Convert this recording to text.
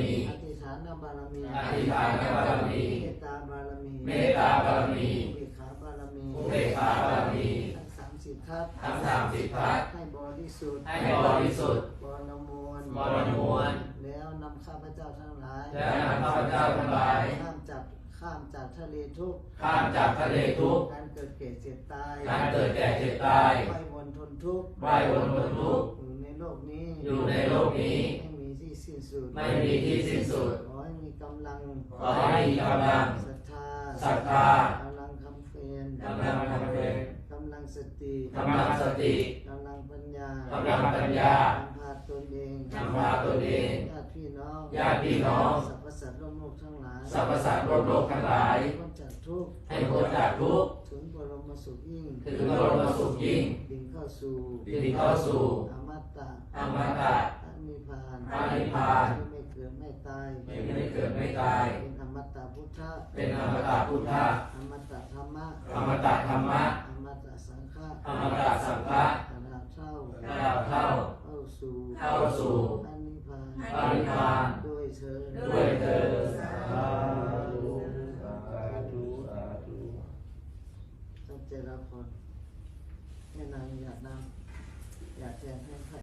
มีอธิษฐานบารมีอธิษฐานบารมีเมตตาบารมีเมตตาบารมีอุเบกขาบารมีอุเบกขาบารมีทั้งสามสิบทัศน์ทั้งสามสิบทัศน์ให้บริสุทธิ์ให้บริสุทธิ์บรมวลบริมวลแล้วนำข้าพเจ้าทั้งหลายแล้วนำข้าพเจ้าทั้งหลายข้ามจากข้ามจากทะเลทุกข์ข้ามจากทะเลทุกข์การเกิดเกิดเจ็บตายการเกิดแก่เจ็บตายไม่วนทนทุกข์ว่ายวนทนทุกข์อยู่ในโลก สิ้นสุด ไม่มีที่สิ้นสุด ขอให้มีกำลังขอให้มีกำลังศรัทธาศรัทธากำลังคำเพียรกำลังคำเพลงกำลังสติกำลังสติกำลังปัญญากำลังปัญญานำพาตนเองนำพาตนเองญาติพี่น้องญาติพี่น้องสรรพสัตว์โลกโลกทั้งหลายสรรพสัตว์โลกโลกทั้งหลายพ้นจากทุกข์ให้พ้นจากทุกข์ถึงบรมสุขยิ่งถึงบรมสุขยิ่งดิ่งเข้าสู่ดิ่งเข้าสู่อม ตะอมตะพระนิพพานพระนิพพานที่ไม่เกิดไม่ตายไม่ไม่เกิดไม่ตาย เป็นอมตะพุทธะเป็นอมตะพุทธะอมตะธรรมะอมตะธรรมะอมตะสังฆะอมตะสังฆะตลาดเท่าตลอดเข้าเข้าสู่เข้าสู่พระนิพพานพระนิพพานด้วยเธอญด้วยเถิดสาธุสาธุสาธุท่านเจรพรแม่นางอยากนำ อยากแจ้งให้